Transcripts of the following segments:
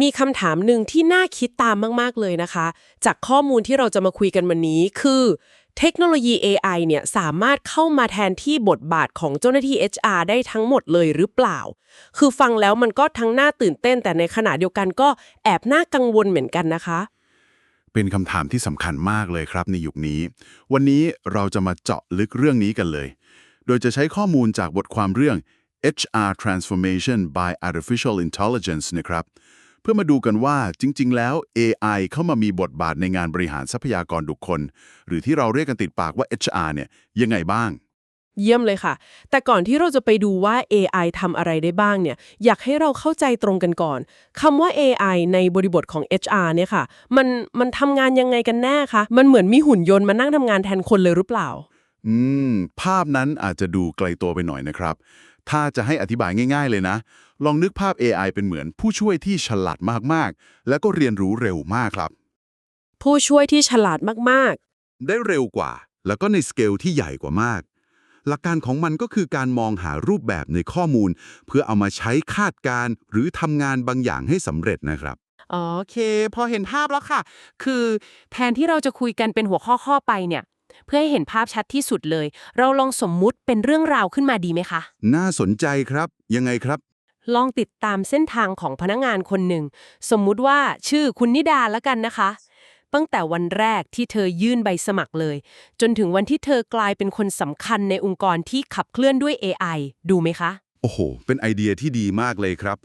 มีคำถามหนึ่งที่น่าคิดตามมาก ๆ เลยนะคะ จากข้อมูลที่เราจะมาคุยกันวันนี้คือ เทคโนโลยี AI เนี่ยสามารถเข้ามาแทนที่บทบาทของเจ้าหน้าที่ HR ได้ทั้งหมดเลยหรือเปล่า คือฟังแล้วมันก็ทั้งน่าตื่นเต้น แต่ในขณะเดียวกันก็แอบน่ากังวลเหมือนกันนะคะ เป็นคำถามที่สำคัญมากเลยครับในยุคนี้ วันนี้เราจะมาเจาะลึกเรื่องนี้กันเลย โดยจะใช้ข้อมูลจากบทความเรื่อง HR Transformation by Artificial Intelligence นะครับ เพื่อมาดูกันว่าจริง ๆ แล้ว AI เข้ามามีบทบาทในงานบริหารทรัพยากรบุคคล หรือที่เราเรียกกันติดปากว่า HR เนี่ยยังไงบ้าง เยี่ยมเลยค่ะ แต่ก่อนที่เราจะไปดูว่า AI ทำอะไรได้บ้างเนี่ยอยากให้เราเข้าใจตรงกันก่อนคำว่า AI ในบริบทของ HR เนี่ยค่ะ มันมันทำงานยังไงกันแน่คะมันเหมือนมีหุ่นยนต์มานั่งทำงานแทนคนเลยหรือเปล่า อืม ภาพนั้นอาจจะดูไกลตัวไปหน่อยนะครับ ถ้าจะให้อธิบายง่าย ๆ เลยนะลองนึกภาพ AI เป็นเหมือนผู้ช่วยที่ฉลาดมากๆ แล้วก็เรียนรู้เร็วมากครับ ผู้ช่วยที่ฉลาดมากได้เร็วกว่า แล้วก็ในสเกลที่ใหญ่กว่ามาก หลักการของมันก็คือการมองหารูปแบบในข้อมูล เพื่อเอามาใช้คาดการณ์หรือทำงานบางอย่างให้สำเร็จนะครับโอเค พอเห็นภาพแล้วค่ะ คือแทนที่เราจะคุยกันเป็นหัวข้อข้อๆไปเนี่ย เพื่อให้เห็นภาพชัดที่สุดเลย เราลองสมมุติเป็นเรื่องราวขึ้นมาดีไหมคะ น่าสนใจครับ ยังไงครับ ลองติดตามเส้นทางของพนักงานคนหนึ่ง สมมุติว่าชื่อคุณนิดาแล้วกันนะคะ ตั้งแต่วันแรกที่เธอยื่นใบสมัครเลย จนถึงวันที่เธอกลายเป็นคนสำคัญในองค์กรที่ขับเคลื่อนด้วย AI ดูไหมคะ โอ้โห เป็นไอเดียที่ดีมากเลยครับ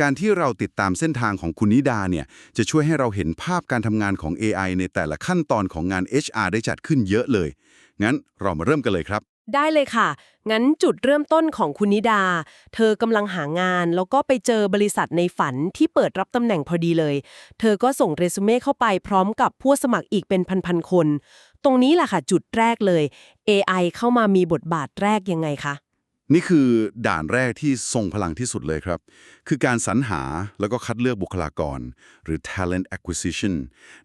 การที่เราติดตามเส้นทางของคุณนิดาเนี่ย จะช่วยให้เราเห็นภาพการทำงานของ AI ในแต่ละขั้นตอนของงาน HR ได้จัดขึ้นเยอะเลย งั้นเรามาเริ่มกันเลยครับ ได้เลยค่ะ งั้นจุดเริ่มต้นของคุณนิดา เธอกำลังหางานแล้วก็ไปเจอบริษัทในฝันที่เปิดรับตำแหน่งพอดีเลย เธอก็ส่งเรซูเม่เข้าไปพร้อมกับผู้สมัครอีกเป็นพันๆคน ตรงนี้แหละค่ะจุดแรกเลย AI เข้ามามีบทบาทแรกยังไงคะ นี่คือด่านแรกที่ทรงพลังที่สุดเลยครับ คือการสรรหาแล้วก็คัดเลือกบุคลากร หรือ talent acquisition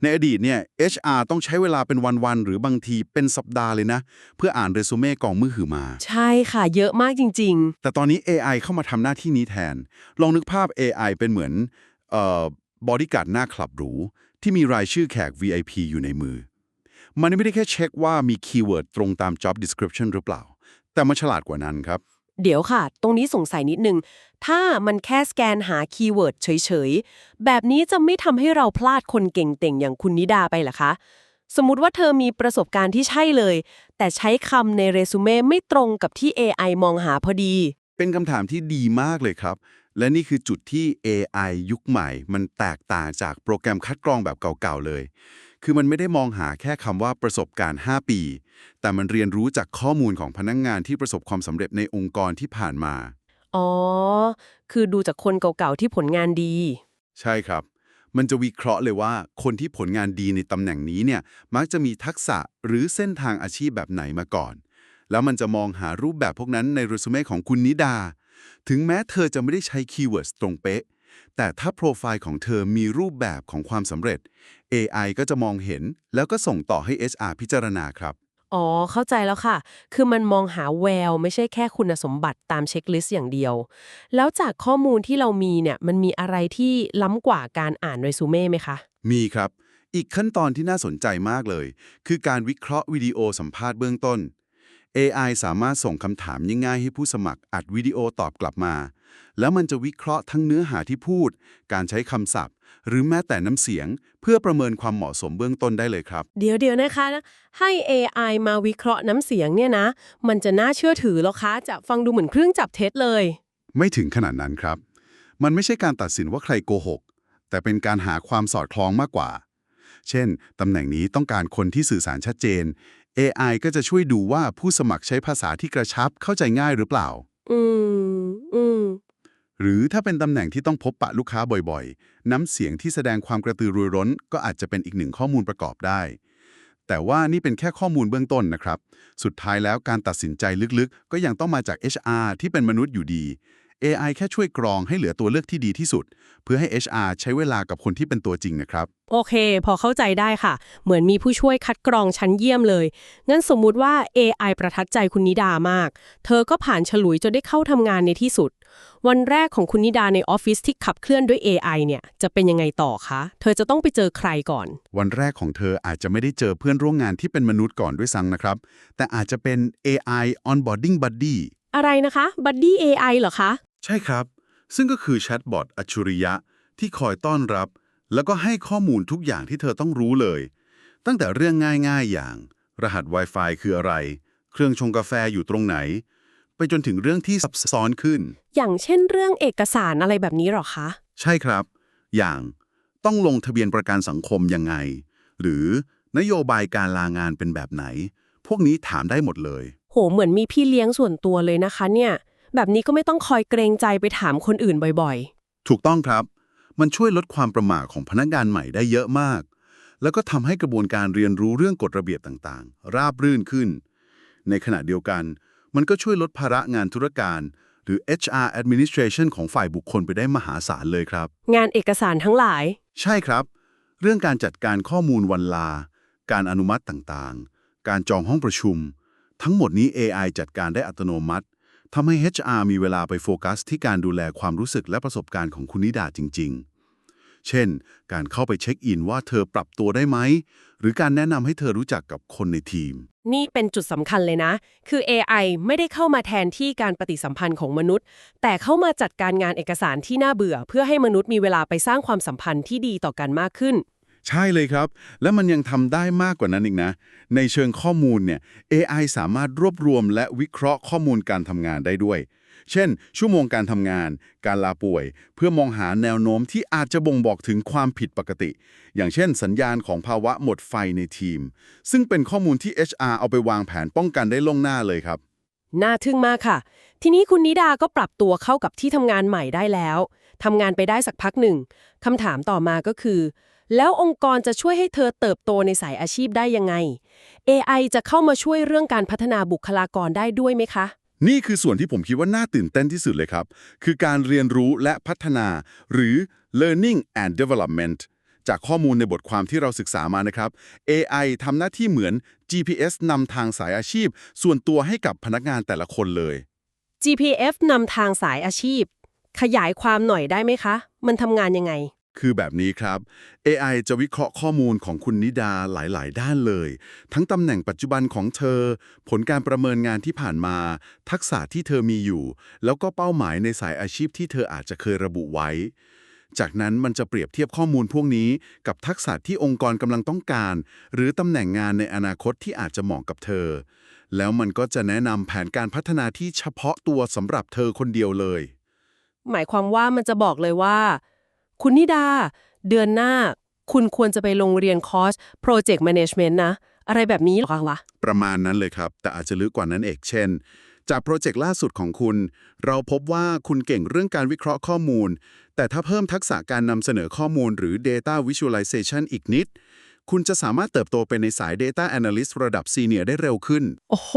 ในอดีตเนี่ย HR ต้องใช้เวลาเป็นวัน ๆ หรือบางทีเป็นสัปดาห์เลยนะ เพื่ออ่านเรซูเม่กองมือหือมา ใช่ค่ะ เยอะมากจริงแต่ตอนนี้ AI เข้ามาทำหน้าที่นี้แทน ลองนึกภาพ AI เป็นเหมือนเอ่อบอดี้การ์ดหน้าคลับหรูที่มีรายชื่อแขก VIP อยู่ในมือ มันไม่ได้แค่เช็คว่ามีคีย์เวิร์ดตรงตาม job description หรือเปล่า แต่มันฉลาดกว่านั้นครับๆเดี๋ยวค่ะ ตรงนี้สงสัยนิดนึง ถ้ามันแค่สแกนหาคีย์เวิร์ดเฉยๆ แบบนี้จะไม่ทำให้เราพลาดคนเก่งเต่งอย่างคุณนิดาไปเหรอคะ สมมุติว่าเธอมีประสบการณ์ที่ใช่เลย แต่ใช้คำในเรซูเม่ไม่ตรงกับที่ AI มองหาพอดี เป็นคำถามที่ดีมากเลยครับ และนี่คือจุดที่ AI ยุคใหม่ มันแตกต่างจากโปรแกรมคัดกรองแบบเก่าๆเลย คือมันไม่ได้มองหาแค่คำว่าประสบการณ์ 5 ปี แต่มันเรียนรู้จากข้อมูลของพนักงงานที่ประสบความสำเร็จในองค์กรที่ผ่านมา อ๋อ คือดูจากคนเก่าๆที่ผลงานดี ใช่ครับ มันจะวิเคราะห์เลยว่าคนที่ผลงานดีในตำแหน่งนี้เนี่ยมักจะมีทักษะหรือเส้นทางอาชีพแบบไหนมาก่อน แล้วมันจะมองหารูปแบบพวกนั้นในเรซูเม่ของคุณนิดา ถึงแม้เธอจะไม่ได้ใช้คีย์เวิร์ดตรงเป๊ะแต่ถ้าโปรไฟล์ของเธอมีรูปแบบของความสำเร็จ AI ก็จะมองเห็นแล้วก็ส่งต่อให้ HR พิจารณาครับ อ๋อ เข้าใจแล้วค่ะ คือมันมองหาแววไม่ใช่แค่คุณสมบัติตามเช็คลิสต์อย่างเดียว แล้วจากข้อมูลที่เรามีเนี่ย มันมีอะไรที่ล้ำกว่าการอ่านเรซูเม่ไหมคะ มีครับ อีกขั้นตอนที่น่าสนใจมากเลย คือการวิเคราะห์วิดีโอสัมภาษณ์เบื้องต้น AI สามารถส่งคำถามง่ายๆให้ผู้สมัครอัดวิดีโอตอบกลับมา แล้วมันจะวิเคราะห์ทั้งเนื้อหาที่พูด การใช้คำศัพท์ หรือแม้แต่น้ำเสียง เพื่อประเมินความเหมาะสมเบื้องต้นได้เลยครับ เดี๋ยวเดี๋ยวนะคะนะให้ AI มาวิเคราะห์น้ำเสียงเนี่ยนะ มันจะน่าเชื่อถือเหรอคะจะฟังดูเหมือนเครื่องจับเท็จเลย ไม่ถึงขนาดนั้นครับ มันไม่ใช่การตัดสินว่าใครโกหก แต่เป็นการหาความสอดคล้องมากกว่า เช่นตำแหน่งนี้ต้องการคนที่สื่อสารชัดเจน AI ก็จะช่วยดูว่าผู้สมัครใช้ภาษาที่กระชับเข้าใจง่ายหรือเปล่า อืม อืม หรือถ้าเป็นตำแหน่งที่ต้องพบปะลูกค้าบ่อยๆ น้ำเสียงที่แสดงความกระตือรือร้น ก็อาจจะเป็นอีกหนึ่งข้อมูลประกอบได้ แต่ว่านี่เป็นแค่ข้อมูลเบื้องต้นนะครับ สุดท้ายแล้วการตัดสินใจลึกๆ ก็ยังต้องมาจาก HR ที่เป็นมนุษย์อยู่ดี AI แค่ช่วยกรองให้เหลือตัวเลือกที่ดีที่สุด เพื่อให้ HR ใช้เวลากับคนที่เป็นตัวจริงนะครับ โอเค พอเข้าใจได้ค่ะ เหมือนมีผู้ช่วยคัดกรองชั้นเยี่ยมเลย งั้นสมมุติว่า AI ประทับใจคุณนิดามาก เธอก็ผ่านฉลุยจนได้เข้าทำงานในที่สุด วันแรกของคุณนิดาในออฟฟิศที่ขับเคลื่อนด้วย AI เนี่ยจะเป็นยังไงต่อคะ เธอจะต้องไปเจอใครก่อน วันแรกของเธออาจจะไม่ได้เจอเพื่อนร่วมงานที่เป็นมนุษย์ก่อนด้วยซ้ำนะครับ แต่อาจจะเป็น AI onboarding buddy อะไรนะคะ Buddy AI เหรอคะ ใช่ครับ ซึ่งก็คือแชทบอทอัจฉริยะที่คอยต้อนรับ แล้วก็ให้ข้อมูลทุกอย่างที่เธอต้องรู้เลย ตั้งแต่เรื่องง่ายๆอย่าง รหัส Wi-Fi คืออะไร เครื่องชงกาแฟอยู่ตรงไหน ไปจนถึงเรื่องที่ซับซ้อนขึ้น อย่างเช่นเรื่องเอกสารอะไรแบบนี้เหรอคะ ใช่ครับ อย่างต้องลงทะเบียนประกันสังคมยังไง หรือนโยบายการลางานเป็นแบบไหน พวกนี้ถามได้หมดเลย โห เหมือนมีพี่เลี้ยงส่วนตัวเลยนะคะเนี่ย แบบนี้ก็ไม่ต้องคอยเกรงใจไปถามคนอื่นบ่อยถูกต้องครับ มันช่วยลดความประหม่าของพนักงานใหม่ได้เยอะมาก แล้วก็ทำให้กระบวนการเรียนรู้เรื่องกฎระเบียบต่างๆ ราบรื่นขึ้น ในขณะเดียวกัน มันก็ช่วยลดภาระงานธุรการ หรือ HR administration ของฝ่ายบุคคลไปได้มหาศาลเลยครับๆงานเอกสารทั้งหลาย ใช่ครับ เรื่องการจัดการข้อมูลวันลา การอนุมัติต่างๆ การจองห้องประชุม ทั้งหมดนี้ AI จัดการได้อัตโนมัติ ทำให้ HR มีเวลาไปโฟกัสที่การดูแลความรู้สึกและประสบการณ์ของคุณนิดาจริง ๆ เช่น การเข้าไปเช็คอินว่าเธอปรับตัวได้ไหม หรือการแนะนำให้เธอรู้จักกับคนในทีม นี่เป็นจุดสำคัญเลยนะ คือ AI ไม่ได้เข้ามาแทนที่การปฏิสัมพันธ์ของมนุษย์ แต่เข้ามาจัดการงานเอกสารที่น่าเบื่อ เพื่อให้มนุษย์มีเวลาไปสร้างความสัมพันธ์ที่ดีต่อกันมากขึ้น ใช่เลยครับ และมันยังทำได้มากกว่านั้นอีกนะ ในเชิงข้อมูลเนี่ย AI สามารถรวบรวมและวิเคราะห์ข้อมูลการทำงานได้ด้วย เช่น ชั่วโมงการทำงาน การลาป่วย เพื่อมองหาแนวโน้มที่อาจจะบ่งบอกถึงความผิดปกติ อย่างเช่น สัญญาณของภาวะหมดไฟในทีม ซึ่งเป็นข้อมูลที่ HR เอาไปวางแผนป้องกันได้ล่วงหน้าเลยครับ น่าทึ่งมากค่ะ ทีนี้คุณนิดาก็ปรับตัวเข้ากับที่ทำงานใหม่ได้แล้วทำงานไปได้สักพักหนึ่งคำถามต่อมาก็คือ แล้วองค์กรจะช่วยให้เธอเติบโตในสายอาชีพได้ยังไง AI จะเข้ามาช่วยเรื่องการพัฒนาบุคลากรได้ด้วยไหมคะ นี่คือส่วนที่ผมคิดว่าน่าตื่นเต้นที่สุดเลยครับ คือการเรียนรู้และพัฒนา หรือ learning and development จากข้อมูลในบทความที่เราศึกษามานะครับ AI ทำหน้าที่เหมือน GPS นำทางสายอาชีพ ส่วนตัวให้กับพนักงานแต่ละคนเลย GPF นำทางสายอาชีพ ขยายความหน่อยได้ไหมคะ มันทำงานยังไง คือแบบนี้ครับ AI จะวิเคราะห์ข้อมูลของคุณนิดาหลาย ๆ ด้านเลย ทั้งตำแหน่งปัจจุบันของเธอ ผลการประเมินงานที่ผ่านมา ทักษะที่เธอมีอยู่ แล้วก็เป้าหมายในสายอาชีพที่เธออาจจะเคยระบุไว้ จากนั้นมันจะเปรียบเทียบข้อมูลพวกนี้ กับทักษะที่องค์กรกำลังต้องการ หรือตำแหน่งงานในอนาคตที่อาจจะเหมาะกับเธอ แล้วมันก็จะแนะนำแผนการพัฒนาที่เฉพาะตัวสำหรับเธอคนเดียวเลย หมายความว่ามันจะบอกเลยว่า คุณนิดา เดือนหน้า คุณควรจะไปลงเรียนคอร์ส Project Management นะ อะไรแบบนี้เหรอคะวะ ประมาณนั้นเลยครับ แต่อาจจะลึกกว่านั้นเอกเช่น จากโปรเจกต์ล่าสุดของคุณ เราพบว่าคุณเก่งเรื่องการวิเคราะห์ข้อมูล แต่ถ้าเพิ่มทักษะการนำเสนอข้อมูลหรือ Data Visualization อีกนิด คุณจะสามารถเติบโตไปในสาย Data Analyst ระดับ Senior ได้เร็วขึ้น โอ้โห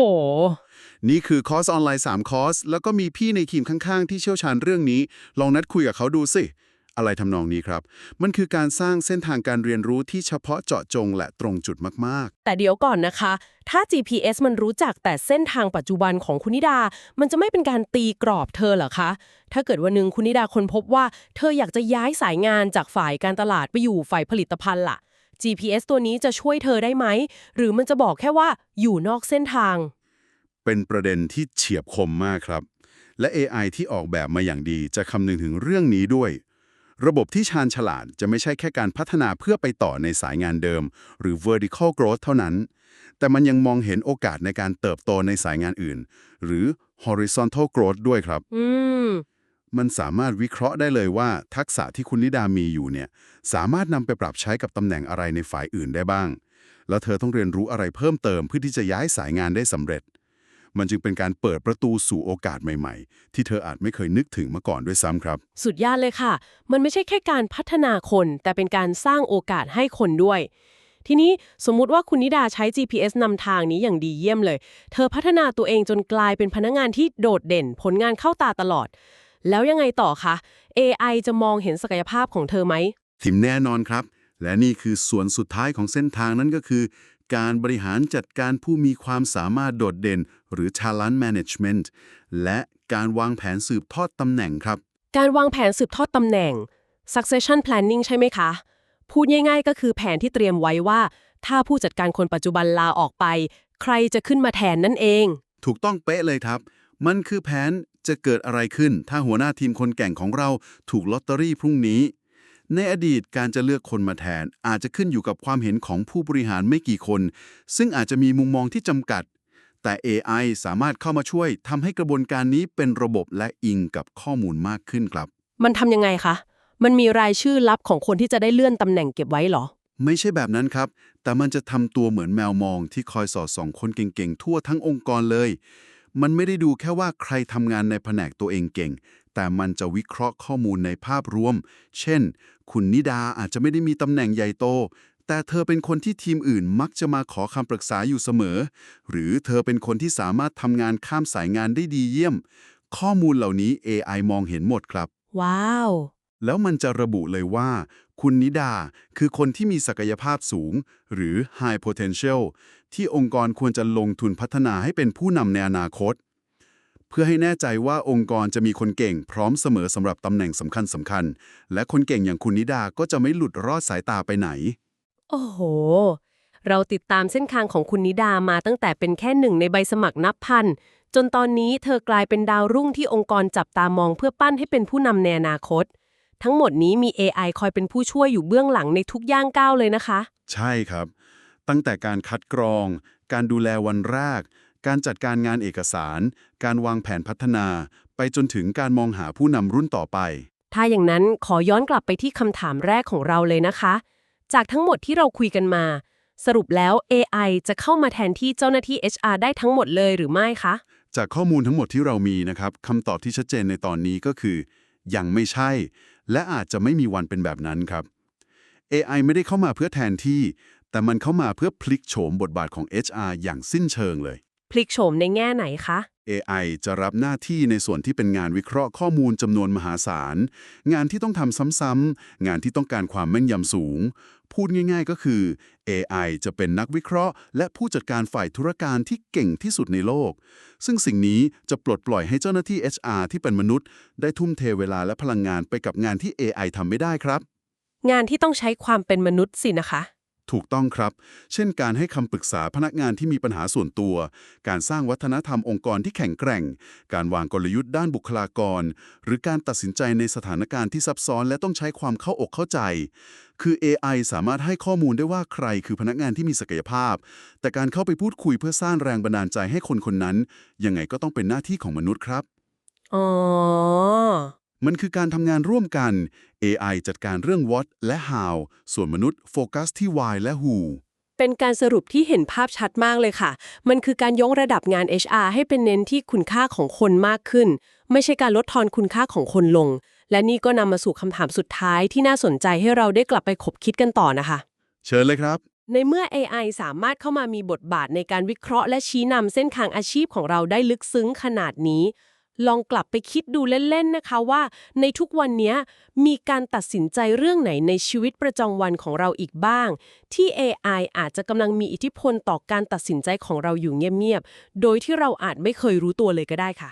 นี่คือคอร์สออนไลน์ 3 คอร์ส แล้วก็มีพี่ในทีมข้างๆ ที่เชี่ยวชาญเรื่องนี้ ลองนัดคุยกับเขาดูสิ อะไรทำนองนี้ครับ มันคือการสร้างเส้นทางการเรียนรู้ที่เฉพาะเจาะจงและตรงจุดมากๆ แต่เดี๋ยวก่อนนะคะ ถ้า GPS มันรู้จักแต่เส้นทางปัจจุบันของคุณนิดา มันจะไม่เป็นการตีกรอบเธอเหรอคะ ถ้าเกิดวันหนึ่งคุณนิดาคนพบว่าเธออยากจะย้ายสายงานจากฝ่ายการตลาดไปอยู่ฝ่ายผลิตภัณฑ์ล่ะ GPS ตัวนี้จะช่วยเธอได้ไหม หรือมันจะบอกแค่ว่าอยู่นอกเส้นทาง เป็นประเด็นที่เฉียบคมมากครับ และ AI ที่ออกแบบมาอย่างดีจะคำนึงถึงเรื่องนี้ด้วย ระบบที่ชาญฉลาดจะไม่ใช่แค่การพัฒนาเพื่อไปต่อในสายงานเดิม หรือ vertical growth เท่านั้น แต่มันยังมองเห็นโอกาสในการเติบโตในสายงานอื่น หรือ horizontal growth ด้วยครับอืมมันสามารถวิเคราะห์ได้เลยว่า ทักษะที่คุณนิดามีอยู่เนี่ย สามารถนำไปปรับใช้กับตำแหน่งอะไรในฝ่ายอื่นได้บ้าง แล้วเธอต้องเรียนรู้อะไรเพิ่มเติมเพื่อที่จะย้ายสายงานได้สำเร็จ มันจึงเป็นการเปิดประตูสู่โอกาสใหม่ๆ ที่เธออาจไม่เคยนึกถึงมาก่อนด้วยซ้ำครับ สุดยอดเลยค่ะ มันไม่ใช่แค่การพัฒนาคน แต่เป็นการสร้างโอกาสให้คนด้วย ทีนี้สมมุติว่าคุณนิดาใช้ GPS นำทางนี้อย่างดีเยี่ยมเลย เธอพัฒนาตัวเองจนกลายเป็นพนักงานที่โดดเด่น ผลงานเข้าตาตลอด แล้วยังไงต่อคะ AI จะมองเห็นศักยภาพของเธอไหมทิมแน่นอนครับ และนี่คือส่วนสุดท้ายของเส้นทางนั้นก็คือ การบริหารจัดการผู้มีความสามารถโดดเด่น หรือ talent management และการวางแผนสืบทอดตำแหน่งครับ การวางแผนสืบทอดตำแหน่ง succession planning ใช่ไหมคะ พูดง่ายๆ ก็คือแผนที่เตรียมไว้ว่า ถ้าผู้จัดการคนปัจจุบันลาออกไป ใครจะขึ้นมาแทนนั่นเอง ถูกต้องเป๊ะเลยครับ มันคือแผนจะเกิดอะไรขึ้น ถ้าหัวหน้าทีมคนแก่งของเราถูกลอตเตอรี่พรุ่งนี้ ในอดีตการจะเลือกคนมาแทน อาจจะขึ้นอยู่กับความเห็นของผู้บริหารไม่กี่คน ซึ่งอาจจะมีมุมมองที่จำกัด แต่ AI สามารถเข้ามาช่วยทำให้กระบวนการนี้เป็นระบบและอิงกับข้อมูลมากขึ้นครับ มันทำยังไงคะ มันมีรายชื่อลับของคนที่จะได้เลื่อนตำแหน่งเก็บไว้เหรอ ไม่ใช่แบบนั้นครับ แต่มันจะทำตัวเหมือนแมวมองที่คอยสอดส่องคนเก่งๆ ทั่วทั้งองค์กรเลย มันไม่ได้ดูแค่ว่าใครทำงานในแผนกตัวเองเก่งแต่มันจะวิเคราะห์ข้อมูลในภาพรวม เช่น คุณนิดาอาจจะไม่ได้มีตำแหน่งใหญ่โต แต่เธอเป็นคนที่ทีมอื่นมักจะมาขอคำปรึกษาอยู่เสมอ หรือเธอเป็นคนที่สามารถทำงานข้ามสายงานได้ดีเยี่ยม ข้อมูลเหล่านี้ AI มองเห็นหมดครับ ว้าว แล้วมันจะระบุเลยว่า คุณนิดาคือคนที่มีศักยภาพสูง หรือ high potential ที่องค์กรควรจะลงทุนพัฒนาให้เป็นผู้นำในอนาคตเพื่อให้แน่ใจว่าองค์กรจะมีคนเก่งพร้อมเสมอสำหรับตำแหน่งสำคัญสำคัญ และคนเก่งอย่างคุณนิดาก็จะไม่หลุดรอดสายตาไปไหน โอ้โห เราติดตามเส้นทางของคุณนิดามาตั้งแต่เป็นแค่หนึ่งในใบสมัครนับพัน จนตอนนี้เธอกลายเป็นดาวรุ่งที่องค์กรจับตามองเพื่อปั้นให้เป็นผู้นำในอนาคต ทั้งหมดนี้มี AI คอยเป็นผู้ช่วยอยู่เบื้องหลังในทุกย่างก้าวเลยนะคะ ใช่ครับ ตั้งแต่การคัดกรอง การดูแลวันแรก การจัดการงานเอกสาร การวางแผนพัฒนา ไปจนถึงการมองหาผู้นำรุ่นต่อไป ถ้าอย่างนั้นขอย้อนกลับไปที่คำถามแรกของเราเลยนะคะ จากทั้งหมดที่เราคุยกันมา สรุปแล้ว AI จะเข้ามาแทนที่เจ้าหน้าที่ HR ได้ทั้งหมดเลยหรือไม่คะ จากข้อมูลทั้งหมดที่เรามีนะครับคำตอบที่ชัดเจนในตอนนี้ก็คือ ยังไม่ใช่ และอาจจะไม่มีวันเป็นแบบนั้นครับ AI ไม่ได้เข้ามาเพื่อแทนที่ แต่มันเข้ามาเพื่อพลิกโฉมบทบาทของ HR อย่างสิ้นเชิงเลย พลิกโฉมในแง่ไหนคะ AI จะรับหน้าที่ในส่วนที่เป็นงานวิเคราะห์ข้อมูลจำนวนมหาศาล งานที่ต้องทำซ้ำๆ งานที่ต้องการความแม่นยำสูง พูดง่ายๆก็คือ AI จะเป็นนักวิเคราะห์ และผู้จัดการฝ่ายธุรการที่เก่งที่สุดในโลก ซึ่งสิ่งนี้จะปลดปล่อยให้เจ้าหน้าที่ HR ที่เป็นมนุษย์ ได้ทุ่มเทเวลาและพลังงานไปกับงานที่ AI ทำไม่ได้ครับ งานที่ต้องใช้ความเป็นมนุษย์สินะคะ ถูกต้องครับ เช่นการให้คำปรึกษาพนักงานที่มีปัญหาส่วนตัว การสร้างวัฒนธรรมองค์กรที่แข็งแกร่ง การวางกลยุทธ์ด้านบุคลากร หรือการตัดสินใจในสถานการณ์ที่ซับซ้อนและต้องใช้ความเข้าอกเข้าใจ คือ AI สามารถให้ข้อมูลได้ว่าใครคือพนักงานที่มีศักยภาพ แต่การเข้าไปพูดคุยเพื่อสร้างแรงบันดาลใจให้คนคนนั้น ยังไงก็ต้องเป็นหน้าที่ของมนุษย์ครับ อ๋อ มันคือการทำงานร่วมกัน AI จัดการเรื่อง what และ how ส่วนมนุษย์โฟกัสที่ why และ who เป็นการสรุปที่เห็นภาพชัดมากเลยค่ะ มันคือการยกระดับงาน HR ให้เป็นเน้นที่คุณค่าของคนมากขึ้น ไม่ใช่การลดทอนคุณค่าของคนลง และนี่ก็นำมาสู่คำถามสุดท้ายที่น่าสนใจให้เราได้กลับไปคบคิดกันต่อนะคะ เชิญเลยครับ ในเมื่อ AI สามารถเข้ามามีบทบาทในการวิเคราะห์และชี้นำเส้นทางอาชีพของเราได้ลึกซึ้งขนาดนี้ ลองกลับไปคิดดูเล่นๆนะคะว่า ในทุกวันนี้มีการตัดสินใจเรื่องไหนในชีวิตประจำวันของเราอีกบ้าง ที่ AI อาจจะกำลังมีอิทธิพลต่อการตัดสินใจของเราอยู่เงียบๆ โดยที่เราอาจไม่เคยรู้ตัวเลยก็ได้ค่ะ